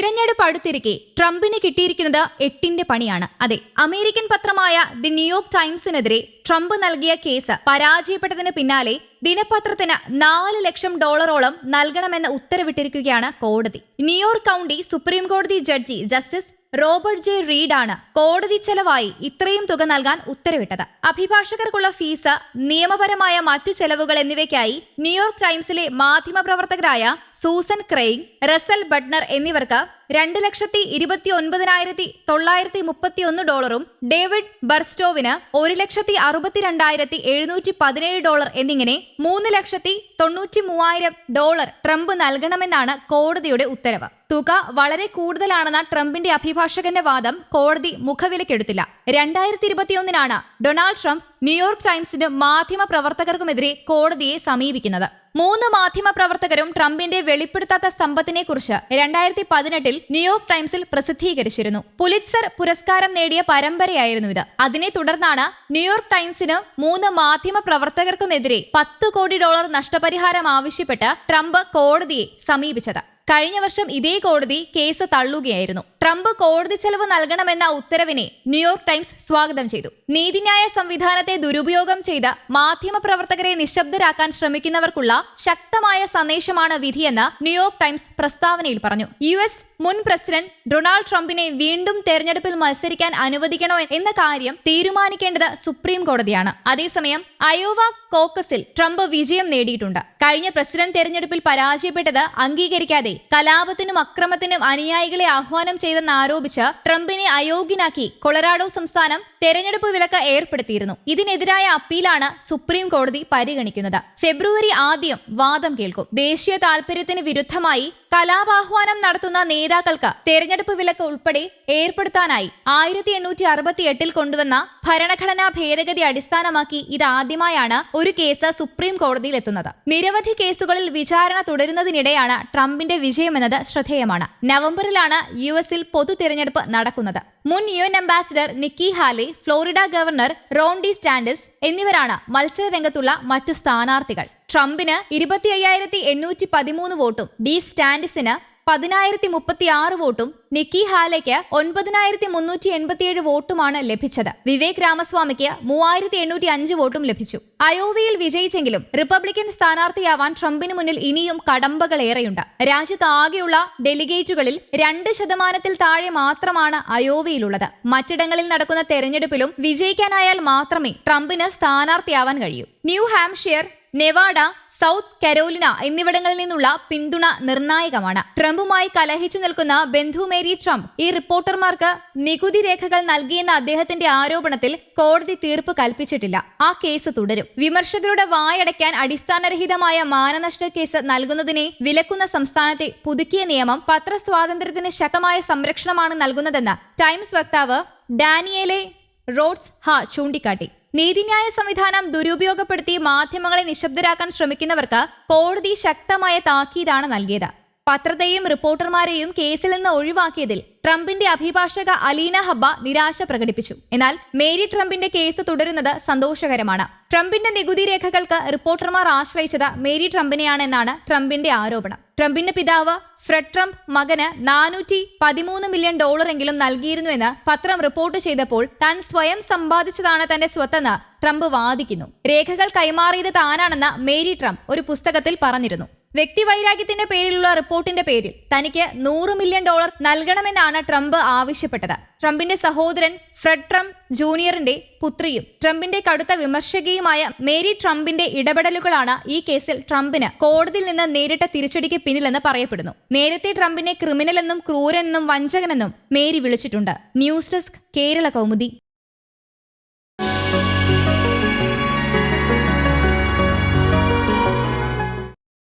തിരഞ്ഞെടുപ്പ് അടുത്തിരിക്കെ ട്രംപിന് കിട്ടിയിരിക്കുന്നത് എട്ടിന്റെ പണിയാണ്. അതെ അമേരിക്കൻ പത്രമായ ദി ന്യൂയോർക്ക് ടൈംസിനെതിരെ ട്രംപ് നൽകിയ കേസ് പരാജയപ്പെട്ടതിന് പിന്നാലെ ദിനപത്രത്തിന് നാല് ലക്ഷം ഡോളറോളം നൽകണമെന്ന് ഉത്തരവിട്ടിരിക്കുകയാണ് കോടതി. ന്യൂയോർക്ക് കൗണ്ടി സുപ്രീം കോടതി ജഡ്ജി ജസ്റ്റിസ് റോബർട്ട് ജെ റീഡാണ് കോടതി ചെലവായി ഇത്രയും തുക നൽകാൻ ഉത്തരവിട്ടത്. അഭിഭാഷകർക്കുള്ള ഫീസ് നിയമപരമായ മറ്റു ചെലവുകൾ എന്നിവയ്ക്കായി ന്യൂയോർക്ക് ടൈംസിലെ മാധ്യമപ്രവർത്തകരായ സൂസൻ ക്രെയിങ് റസൽ ബട്ട്നർ എന്നിവർക്ക് രണ്ട് ലക്ഷത്തി ഇരുപത്തി ഒൻപതിനായിരത്തി തൊള്ളായിരത്തി മുപ്പത്തി ഒന്ന് ഡോളറും ഡേവിഡ് ബർസ്റ്റോവിന് ഒരു ലക്ഷത്തി അറുപത്തിരണ്ടായിരത്തി എഴുന്നൂറ്റി പതിനേഴ് ഡോളർ എന്നിങ്ങനെ മൂന്ന് ലക്ഷത്തി തൊണ്ണൂറ്റി മൂവായിരം ഡോളർ ട്രംപ് നൽകണമെന്നാണ് കോടതിയുടെ ഉത്തരവ്. തുക വളരെ കൂടുതലാണെന്ന ട്രംപിന്റെ അഭിഭാഷകന്റെ വാദം കോടതി മുഖവിലക്കെടുത്തില്ല. രണ്ടായിരത്തി ഇരുപത്തിയൊന്നിനാണ് ഡൊണാൾഡ് ട്രംപ് ന്യൂയോർക്ക് ടൈംസിന് മാധ്യമ പ്രവർത്തകർക്കുമെതിരെ കോടതിയെ സമീപിക്കുന്നത്. മൂന്ന് മാധ്യമ പ്രവർത്തകരും ട്രംപിന്റെ വെളിപ്പെടുത്താത്ത സമ്പത്തിനെക്കുറിച്ച് രണ്ടായിരത്തി പതിനെട്ടിൽ ന്യൂയോർക്ക് ടൈംസിൽ പ്രസിദ്ധീകരിച്ചിരുന്നു. പുലിറ്റ്സർ പുരസ്കാരം നേടിയ പരമ്പരയായിരുന്നു ഇത്. അതിനെ തുടർന്നാണ് ന്യൂയോർക്ക് ടൈംസിന് മൂന്ന് മാധ്യമ പ്രവർത്തകർക്കുമെതിരെ പത്ത് കോടി ഡോളർ നഷ്ടപരിഹാരം ആവശ്യപ്പെട്ട് ട്രംപ് കോടതിയെ സമീപിച്ചത്. കഴിഞ്ഞ വർഷം ഇതേ കോടതി കേസ് തള്ളുകയായിരുന്നു. ട്രംപ് കോടതി ചെലവ് നൽകണമെന്ന ഉത്തരവിനെ ന്യൂയോർക്ക് ടൈംസ് സ്വാഗതം ചെയ്തു. നീതിന്യായ സംവിധാനത്തെ ദുരുപയോഗം ചെയ്ത് മാധ്യമപ്രവർത്തകരെ നിശബ്ദരാക്കാൻ ശ്രമിക്കുന്നവർക്കുള്ള ശക്തമായ സന്ദേശമാണ് വിധിയെന്ന് ന്യൂയോർക്ക് ടൈംസ് പ്രസ്താവനയിൽ പറഞ്ഞു. യു എസ് മുൻ പ്രസിഡന്റ് ഡൊണാൾഡ് ട്രംപിനെ വീണ്ടും തെരഞ്ഞെടുപ്പിൽ മത്സരിക്കാൻ അനുവദിക്കണോ എന്ന കാര്യം തീരുമാനിക്കേണ്ടത് സുപ്രീം കോടതിയാണ്. അതേസമയം അയോവ കോക്കസിൽ ട്രംപ് വിജയം നേടിയിട്ടുണ്ട്. കഴിഞ്ഞ പ്രസിഡന്റ് തെരഞ്ഞെടുപ്പിൽ പരാജയപ്പെട്ടത് അംഗീകരിക്കാതെ കലാപത്തിനും അക്രമത്തിനും അനുയായികളെ ആഹ്വാനം ചെയ്തെന്നാരോപിച്ച് ട്രംപിനെ അയോഗ്യനാക്കി കൊളറാഡോ സംസ്ഥാനം തെരഞ്ഞെടുപ്പ് വിലക്ക് ഏർപ്പെടുത്തിയിരുന്നു. ഇതിനെതിരായ അപ്പീലാണ് സുപ്രീം കോടതി പരിഗണിക്കുന്നത്. ഫെബ്രുവരി ആദ്യം വാദം കേൾക്കും. ദേശീയ താൽപര്യത്തിന് വിരുദ്ധമായി കലാപാഹ്വാനം നടത്തുന്ന നേതാക്കൾക്ക് തെരഞ്ഞെടുപ്പ് വിലക്ക് ഉൾപ്പെടെ ഏർപ്പെടുത്താനായി ആയിരത്തി എണ്ണൂറ്റി അറുപത്തി എട്ടിൽ കൊണ്ടുവന്ന ഭരണഘടനാ ഭേദഗതി അടിസ്ഥാനമാക്കി ഇതാദ്യമായാണ് ഒരു കേസ് സുപ്രീം കോടതിയിൽ എത്തുന്നത് നിരവധി കേസുകളിൽ വിചാരണ തുടരുന്നതിനിടെയാണ് ട്രംപിന്റെ വിജയമെന്നത് ശ്രദ്ധേയമാണ്. നവംബറിലാണ് യു എസിൽ പൊതു തിരഞ്ഞെടുപ്പ് നടക്കുന്നത്. മുൻ U N ambassador Nikki Haley Florida governor Ron DeSantis എന്നിവരാണ് മത്സര രംഗത്തുള്ള മറ്റു സ്ഥാനാർത്ഥികൾ. ട്രംപിന് ഇരുപത്തി അയ്യായിരത്തി എണ്ണൂറ്റി പതിമൂന്ന് വോട്ടും ഡി സ്റ്റാൻഡിസിന് പതിനായിരത്തി മുപ്പത്തി ആറ് വോട്ടും നിക്കി ഹാലയ്ക്ക് ഒൻപതിനായിരത്തി മുന്നൂറ്റി എൺപത്തിയേഴ് വോട്ടുമാണ് ലഭിച്ചത്. വിവേക് രാമസ്വാമിക്ക് മൂവായിരത്തി എണ്ണൂറ്റി അഞ്ച് വോട്ടും ലഭിച്ചു. അയോവയിൽ വിജയിച്ചെങ്കിലും റിപ്പബ്ലിക്കൻ സ്ഥാനാർത്ഥിയാവാൻ ട്രംപിന് മുന്നിൽ ഇനിയും കടമ്പകളേറെയുണ്ട്. രാജ്യത്ത് ആകെയുള്ള ഡെലിഗേറ്റുകളിൽ രണ്ട് ശതമാനത്തിൽ താഴെ മാത്രമാണ് അയോവയിലുള്ളത് മറ്റിടങ്ങളിൽ നടക്കുന്ന തെരഞ്ഞെടുപ്പിലും വിജയിക്കാനായാൽ മാത്രമേ ട്രംപിന് സ്ഥാനാർത്ഥിയാവാൻ കഴിയൂ. New Hampshire Nevada South Carolina എന്നിവിടങ്ങളിൽ നിന്നുള്ള പിന്തുണ നിർണായകമാണ്. ട്രംപുമായി കലഹിച്ചു നിൽക്കുന്ന ബന്ധു മേരി ട്രംപ് ഈ റിപ്പോർട്ടർമാർക്ക് നികുതി രേഖകൾ നൽകിയെന്ന അദ്ദേഹത്തിന്റെ ആരോപണത്തിൽ കോടതി തീർപ്പ് കൽപ്പിച്ചിട്ടില്ല. ആ കേസ് തുടരും. വിമർശകരുടെ വായടയ്ക്കാൻ അടിസ്ഥാനരഹിതമായ മാനനഷ്ട കേസ് നൽകുന്നതിനെ വിലക്കുന്ന സംസ്ഥാനത്തെ പുതുക്കിയ നിയമം പത്രസ്വാതന്ത്ര്യത്തിന് ശക്തമായ സംരക്ഷണമാണ് നൽകുന്നതെന്ന് ടൈംസ് വക്താവ് ഡാനിയേലെ റോഡ്സ് ഹ ചൂണ്ടിക്കാട്ടി. നീതിന്യായ സംവിധാനം ദുരുപയോഗപ്പെടുത്തി മാധ്യമങ്ങളെ നിശബ്ദരാക്കാൻ ശ്രമിക്കുന്നവർക്ക് കോടതി ശക്തമായ താക്കീതാണ് നൽകിയത്. പത്രത്തെയും റിപ്പോർട്ടർമാരെയും കേസിൽ നിന്ന് ഒഴിവാക്കിയതിൽ ട്രംപിന്റെ അഭിഭാഷക അലീന ഹബ്ബ നിരാശ പ്രകടിപ്പിച്ചു. എന്നാൽ മേരി ട്രംപിന്റെ കേസ് തുടരുന്നത് സന്തോഷകരമാണ്. ട്രംപിന്റെ നികുതി രേഖകൾക്ക് റിപ്പോർട്ടർമാർ ആശ്രയിച്ചത് മേരി ട്രംപിനെയാണെന്നാണ് ട്രംപിന്റെ ആരോപണം. ട്രംപിന്റെ പിതാവ് ഫ്രെഡ് ട്രംപ് മകന് നാനൂറ്റി പതിമൂന്ന് മില്യൺ ഡോളറെങ്കിലും നൽകിയിരുന്നുവെന്ന് പത്രം റിപ്പോർട്ട് ചെയ്തപ്പോൾ താൻ സ്വയം സമ്പാദിച്ചതാണ് തന്റെ സ്വത്തെന്ന് ട്രംപ് വാദിക്കുന്നു. രേഖകൾ കൈമാറിയത് താനാണെന്ന് മേരി ട്രംപ് ഒരു പുസ്തകത്തിൽ പറഞ്ഞിരുന്നു. വ്യക്തിവൈരാഗ്യത്തിന്റെ പേരിലുള്ള റിപ്പോർട്ടിന്റെ പേരിൽ തനിക്ക് നൂറ് മില്യൺ ഡോളർ നൽകണമെന്നാണ് ട്രംപ് ആവശ്യപ്പെട്ടത്. ട്രംപിന്റെ സഹോദരൻ ഫ്രെഡ് ട്രംപ് ജൂനിയറിന്റെ പുത്രിയും ട്രംപിന്റെ കടുത്ത വിമർശകയുമായ മേരി ട്രംപിന്റെ ഇടപെടലുകളാണ് ഈ കേസിൽ ട്രംപിന് കോടതിയിൽ നിന്ന് നേരിട്ട തിരിച്ചടിക്ക് പിന്നിലെന്ന് പറയപ്പെടുന്നു. നേരത്തെ ട്രംപിനെ ക്രിമിനൽ എന്നും ക്രൂരനെന്നും വഞ്ചകനെന്നും മേരി വിളിച്ചിട്ടുണ്ട്. News desk Kerala Kaumudi.